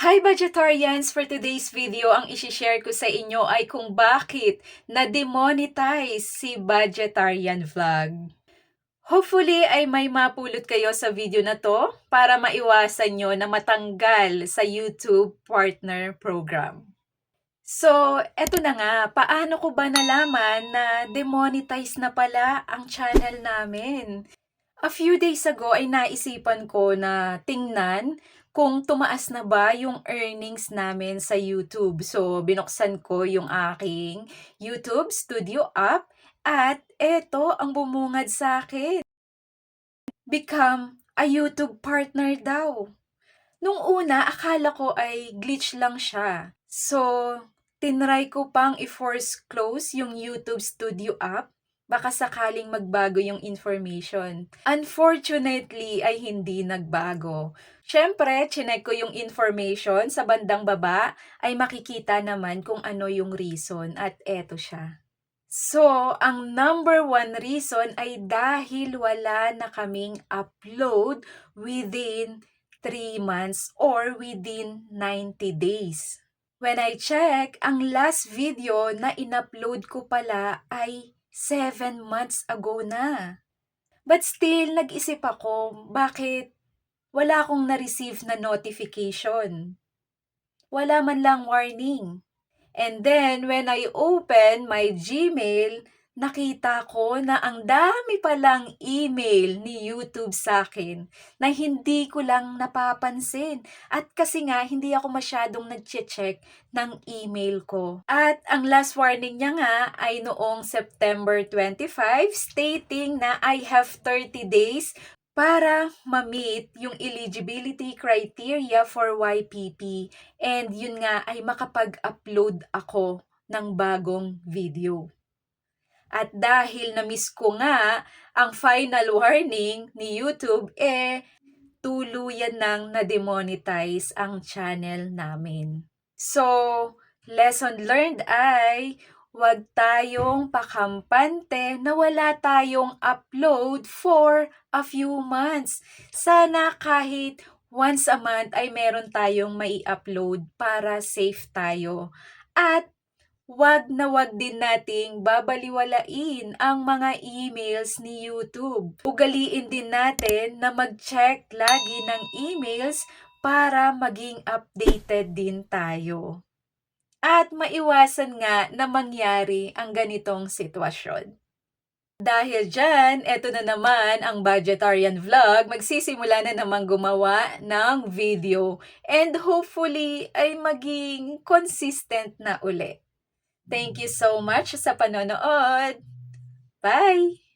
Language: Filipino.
Hi Budgetarians! For today's video, ang isishare ko sa inyo ay kung bakit na-demonetize si Budgetarian Vlog. Hopefully ay may mapulot kayo sa video na to para maiwasan nyo na matanggal sa YouTube Partner Program. So, eto na nga, paano ko ba nalaman na demonetize na pala ang channel namin? A few days ago ay naisipan ko na tingnan kung tumaas na ba yung earnings namin sa YouTube. So, binuksan ko yung aking YouTube Studio app at eto ang bumungad sa akin. Become a YouTube partner daw. Nung una, akala ko ay glitch lang siya. So, tinry ko pang i-force close yung YouTube Studio app baka sakaling magbago yung information. Unfortunately, ay hindi nagbago. Siyempre, chinek ko yung information sa bandang baba, ay makikita naman kung ano yung reason at eto siya. So, ang number one reason ay dahil wala na kaming upload within 3 months or within 90 days. When I check, ang last video na in-upload ko pala ay 7 months ago na. But still, nag-isip ako, bakit wala akong na-receive na notification? Wala man lang warning. And then, when I open my Gmail, nakita ko na ang dami palang email ni YouTube sa akin na hindi ko lang napapansin. At kasi nga, hindi ako masyadong nag-check ng email ko. At ang last warning niya nga ay noong September 25 stating na I have 30 days para ma-meet yung eligibility criteria for YPP. And yun nga ay makapag-upload ako ng bagong video. At dahil na-miss ko nga ang final warning ni YouTube, eh, tuluyan nang na-demonetize ang channel namin. So, lesson learned ay huwag tayong pakampante na wala tayong upload for a few months. Sana kahit once a month ay meron tayong mai-upload para safe tayo. At wag na wag din nating babaliwalain ang mga emails ni YouTube. Ugaliin din natin na mag-check lagi ng emails para maging updated din tayo. At maiwasan nga na mangyari ang ganitong sitwasyon. Dahil dyan, eto na naman ang Budgetarian Vlog. Magsisimula na naman gumawa ng video. And hopefully ay maging consistent na uli. Thank you so much sa panonood. Bye!